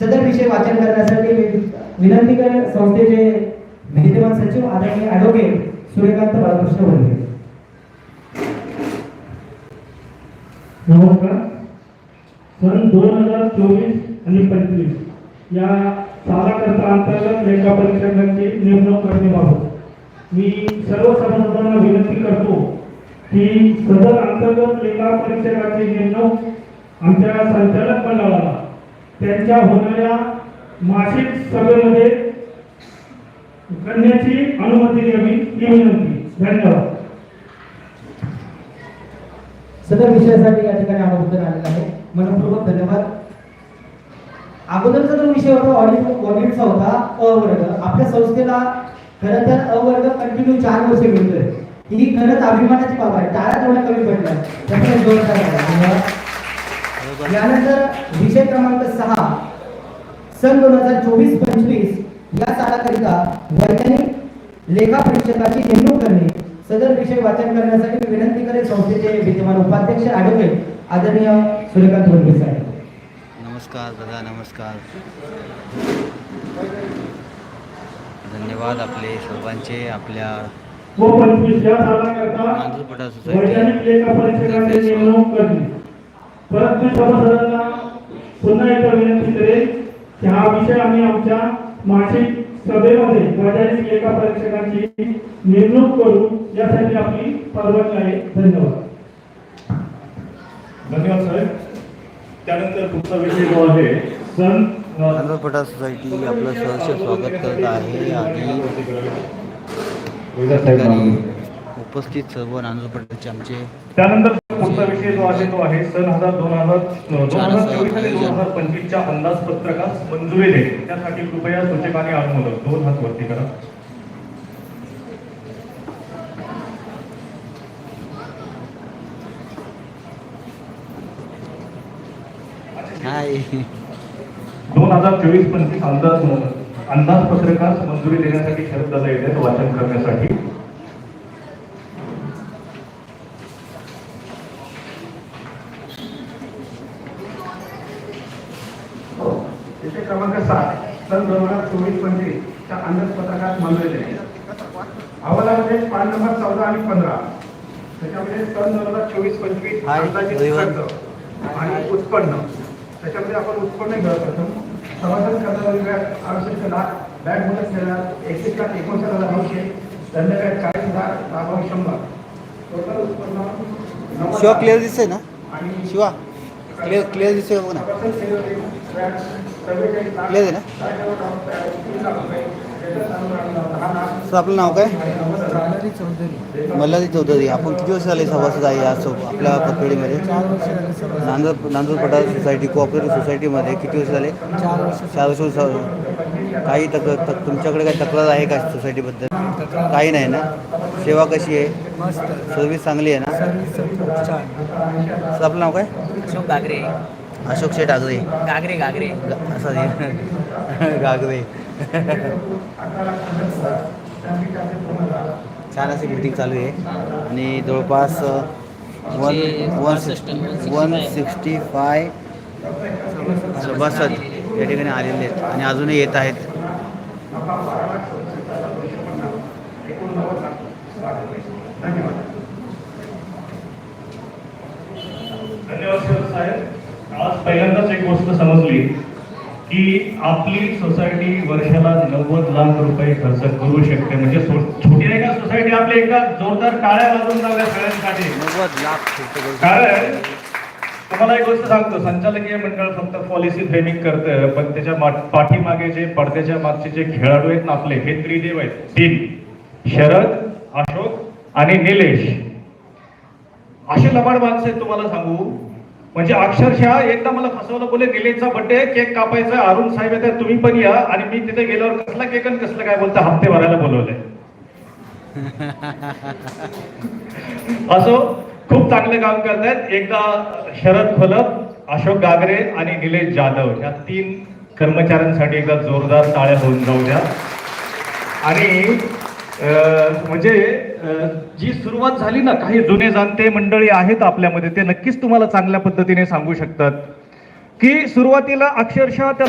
सदर विषय वाचन करण्यासाठी वि- विनंती कर संस्थेचे विद्यमान सचिव आदरणीय ॲडव्होकेट सूर्यकांत बालकृष्ण बोलले. नमस्कार. सन दोन हजार चोवीस आणि पंचवीस या सालाकरता अंतर्गत लेखा परीक्षकांची नेमणूक करण्याबाबत मी सर्व सभासदांना विनंती करतो की सदर अंतर्गत लेखा परीक्षकाची नेमणूक आमच्या संचालक मंडळाला त्यांच्या होणाऱ्या मासिक सभेमध्ये करण्याची अनुमती द्यावी ही विनंती. धन्यवाद. सदर विषयासाठी या ठिकाणी आम्हाला उत्तर आलेलं आहे मनपूर्वक धन्यवाद. अगोदरचा जो विषय होता ऑडिट ऑडिटचा होता अ वर्ग. आपल्या संस्थेला खरं तर अ वर्ग कंटिन्यू चार वर्ष मिळतोय. ही खरंच अभिमानाची बाब आहे. टाळ्या तेवढ्या कमी पडल्या. त्यामुळे जोरदार धन्यवाद. यानंतर विषय क्रमांक सहा सन दोन हजार चोवीस पंचवीस या सालाकरिता वैज्ञानिक लेखा परीक्षकाची नेमणूक करणे सदर विषय वाचन करण्यासाठी मी विनंती करेन संस्थेचे विद्यमान उपाध्यक्ष ॲडव्होकेट आदरणीय सूर्यकांत वर्गे साहेब. नमस्कार दादा नमस्कार. धन्यवाद आपले सर्वांचे आपल्या व पंचवीस या सालाकरता आंध्रपटा वैज्ञानिक सोसायटी लेखा परीक्षकांची नेमणूक करणे. परत मी सभासदांना पुन्हा एकदा विनंती करेन की हा विषय आम्ही आमच्या मासिक सभेमध्ये लेखा परीक्षकांची नेमणूक करू यासाठी आपली परवानगी आहे धन्यवाद धन्यवाद साहेब त्यानंतर पुढचा विषय जो आहे सन सोसायटी आपलं सहर्ष स्वागत करत आहे आणि. उपस्थित सर्व आंध्रपटाचे आमचे त्यानंतर पुढचा विषय जो आहे तो आहे सन हजार दोन हजार दोन हजार चोवीस आणि दोन हजार पंचवीसच्या अंदाजपत्रकास मंजुरी देणे त्यासाठी कृपया सूचक आणि अनुमोदक दोन हात वरती करा. दोन हजार चोवीस पंचवीस अंदाज अंदाजपत्रकास मंजुरी देण्यासाठी शरद दादा येत आहेत वाचन करण्यासाठी. विषय क्रमांक सात सन दोन हजार चोवीस पंचवीसच्या अंदाजपत्रकात मंजुरी देणे अहवालामध्ये पान नंबर चौदा आणि पंधरा. त्याच्यामध्ये सन दोन हजार चोवीस पंचवीस आणि उत्पन्न. त्याच्यामध्ये आपण उत्पन्न घेऊ प्रथम. कर्जावरील व्याज आवश्यक लाख बँक मदत केल्यास एकतीस लाख एकोणसाठ हजार नऊशे दंडव्याज चाळीस हजार लाभांश शंभर. टोटल उत्पन्न शिवा. क्लिअर दिसतंय ना? आणि शिवा. क्लिअर क्लिअर दिसतोय बघ ना? क्लिअर आहे ना? सर आपलं नाव काय? मल्हारी चौधरी. आपण किती वर्ष झाले सभासद आहे या सो आपल्या पतपेढीमध्ये नांदूर नांदूरपटा सोसायटी कोऑपरेटिव्ह सोसायटीमध्ये किती वर्ष झाले? चार वर्ष. चार वर्ष काही तक तक तुमच्याकडे काही तक्रार आहे का सोसायटीबद्दल? काही नाही ना? सेवा कशी आहे? सर्व्हिस चांगली आहे ना? आपलं नाव काय? अशोक गागरे. अशोक शेठ आगरे. गागरे गागरे. सॉरी. गागरे. छान अशी मीटिंग चालू आहे. आणि जवळपास one one one sixty five. सभासद या ठिकाणी आलेले आहेत आणि अजूनही येत आहेत. धन्यवाद सर साहेब. आज पहिल्यांदाच एक गोष्ट समजली की आपली सोसायटी वर्षाला नव्वद लाख रुपये खर्च करू शकते. म्हणजे छोटी आहे का सोसायटी आपली एकदा जोरदार टाळ्या वाजवून जाऊया सगळ्यांसाठी. नव्वद लाख खर्च करू कारण तुम्हाला एक गोष्ट सांगतो संचालकीय मंडळ फक्त पॉलिसी फ्रेमिंग करतं पण त्याच्या पाठीमागे जे पडद्याच्या मागचे जे खेळाडू आहेत ना आपले हे त्रिदेव आहेत. तीन शरद अशोक आणि निलेश. असे लबाड माणसं आहेत तुम्हाला सांगू. म्हणजे अक्षरशः एकदा मला फसवलं बोले निलेशचा बर्थडे केक कापायचा अरुण साहेब येतात तुम्ही पण या आणि मी तिथे गेल्यावर कसला केक आणि कसलं काय बोलतं हप्ते भरायला बोलवलंय. असो खूप चांगलं काम करतायत. एकदा शरद फलक अशोक गागरे आणि निलेश जाधव या तीन कर्मचाऱ्यांसाठी एकदा जोरदार टाळ्या होऊन जाऊ द्या. आणि अं, म्हणजे जी सुरुवात झाली ना काही जुने जाणते मंडळी आहेत आपल्यामध्ये ते नक्कीच तुम्हाला चांगल्या पद्धतीने सांगू शकतात. की सुरुवातीला अक्षरशः त्या